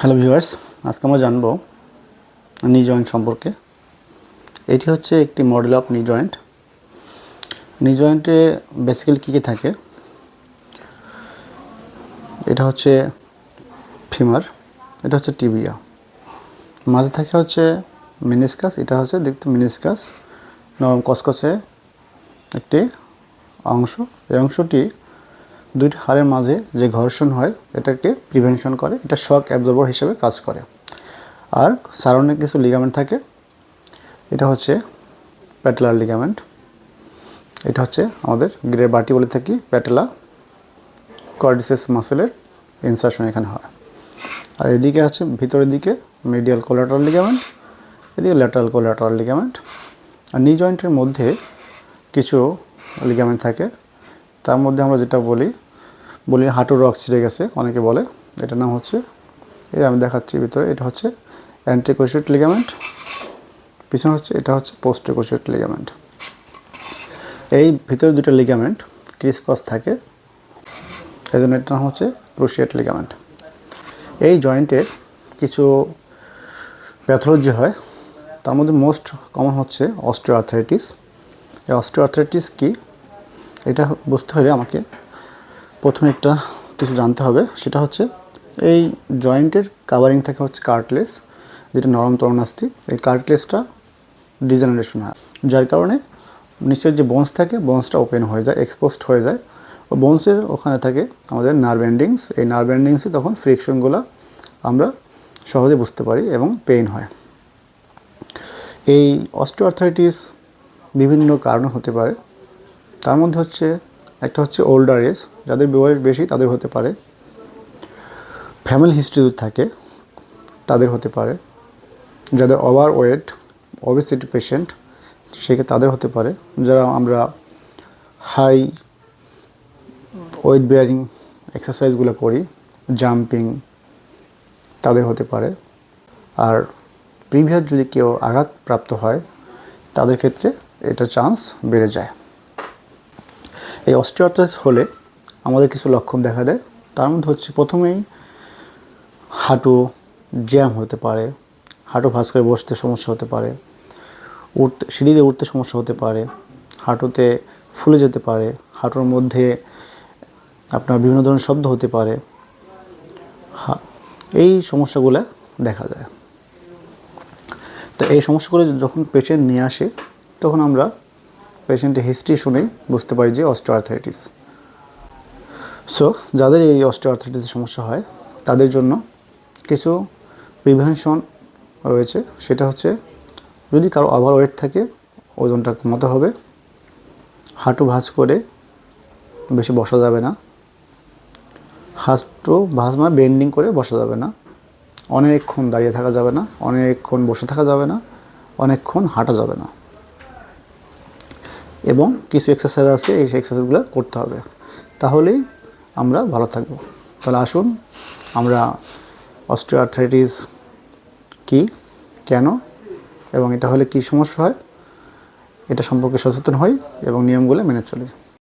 Hello viewers, আজকে আমরা জানব নি জয়েন্ট সম্পর্কে। এটি হচ্ছে একটি মডেল অফ নি জয়েন্ট নি জয়েন্টে বেসিক্যালি কী কী থাকে? এটা হচ্ছে ফিমার এটা হচ্ছে টিবিয়া মাঝে থাকে হচ্ছে মিনিসকাস এটা হচ্ছে দেখতে মিনিসকাস নরম কসকসে একটি অংশ। এই অংশটি দুইটি হাড়ের মাঝে যে ঘর্ষণ হয়, এটাকে প্রিভেনশন করে, এটা শক অ্যাবজর্বার হিসেবে কাজ করে। আর সারাউন্ডিং কিছু লিগামেন্ট থাকে, এটা হচ্ছে প্যাটেলার লিগামেন্ট এটা হচ্ছে আমাদের গ্রে বাটি বলে থাকি প্যাটেলা কর্ডিসেস মাসেলের ইনসার্শন এখানে হয়। আর এদিকে আছে, ভিতরের দিকে মিডিয়াল কোলাটারাল লিগামেন্ট এদিকে ল্যাটারাল কোলাটারাল লিগামেন্ট আর নি জয়েন্টের মধ্যে কিছু লিগামেন্ট থাকে, তার মধ্যে আমরা যেটা বলি বলি হাঁটুর রক ছিঁড়ে গেছে, অনেকে বলে। এটার নাম হচ্ছে, এই আমি দেখাচ্ছি ভিতরে, এটা হচ্ছে অ্যান্টিকোশিট লিগামেন্ট পিছনে হচ্ছে, এটা হচ্ছে পোস্টেকোশিট লিগামেন্ট এই ভিতরে দুটো লিগামেন্ট ক্রিসকস থাকে এই জন্য এটার নাম হচ্ছে ক্রুশিয়েট লিগামেন্ট এই জয়েন্টের কিছু প্যাথোলজি হয়, তার মধ্যে মোস্ট কমন হচ্ছে অস্টিওআর্থাইটিস এই অস্টিওআর্থাইটিস কী? এটা বুঝতে হলে আমাকে প্রথমে একটা কিছু জানতে হবে, সেটা হচ্ছে এই জয়েন্টের কাভারিং থাকে হচ্ছে কার্টলেস যেটা নরম তরণাস্থি, এই কার্টলেসটা ডিজেনারেশন হয়, যার কারণে নিচের যে বোনস থাকে বোনসটা ওপেন হয়ে যায় এক্সপোজড হয়ে যায়। ও বোনসের ওখানে থাকে আমাদের নার্ভ এন্ডিংস এই নার্ভ এন্ডিংসে তখন ফ্রিকশনগুলো আমরা সহজে বুঝতে পারি এবং পেইন হয়। এই অস্টিওআর্থাইটিস বিভিন্ন কারণে হতে পারে, তার মধ্যে হচ্ছে একটা হচ্ছে ওল্ডার এজ যাদের বয়স বেশি তাদের হতে পারে। ফ্যামিলি হিস্ট্রি যদি থাকে, তাদের হতে পারে। যাদের ওভার ওয়েট ওবেসিটি পেশেন্ট সেকে তাদের হতে পারে। যারা আমরা হাই ওয়েট বেয়ারিং এক্সারসাইজগুলো করি জাম্পিং তাদের হতে পারে। আর প্রিভিয়াস যদি কেউ আঘাতপ্রাপ্ত হয়, তাদের ক্ষেত্রে এটা চান্স বেড়ে যায়। এই অস্টিওআর্থ্রাইটিস হলে আমাদের কিছু লক্ষণ দেখা দেয়। তার মধ্যে হচ্ছে প্রথমেই হাঁটু জ্যাম হতে পারে, হাঁটু ভাঁজ করে বসতে সমস্যা হতে পারে উঠতে সিঁড়ি দিয়ে উঠতে সমস্যা হতে পারে, হাঁটুতে ফুলে যেতে পারে, হাঁটুর মধ্যে আপনার বিভিন্ন ধরনের শব্দ হতে পারে এই সমস্যাগুলো দেখা যায় তো এই সমস্যাগুলো যখন পেশেন্ট নিয়ে আসে, তখন আমরা পেশেন্টের হিস্ট্রি শুনেই বুঝতে পারি যে অস্টিওআর্থাইটিস সো যাদের এই অস্টিওআর্থাইটিসের সমস্যা হয়, তাদের জন্য কিছু প্রিভেনশন রয়েছে। সেটা হচ্ছে, যদি কারও ওভার ওয়েট থাকে, ওজনটা কমাতে হবে, হাঁটু ভাঁজ করে বেশি বসা যাবে না, হাঁটু ভাঁজ মানে বেন্ডিং করে বসা যাবে না, অনেকক্ষণ দাঁড়িয়ে থাকা যাবে না, অনেকক্ষণ বসে থাকা যাবে না, অনেকক্ষণ হাঁটা যাবে না। এবং কিছু এক্সারসাইজ আছে, এই এক্সারসাইজগুলো করতে হবে। তাহলেই আমরা ভালো থাকব। তাহলে আসুন, আমরা অস্টিওআর্থাইটিস কি, কেন, এবং এটা হলে কি সমস্যা হয়, এটা সম্পর্কে সচেতন হই এবং নিয়মগুলো মেনে চলি।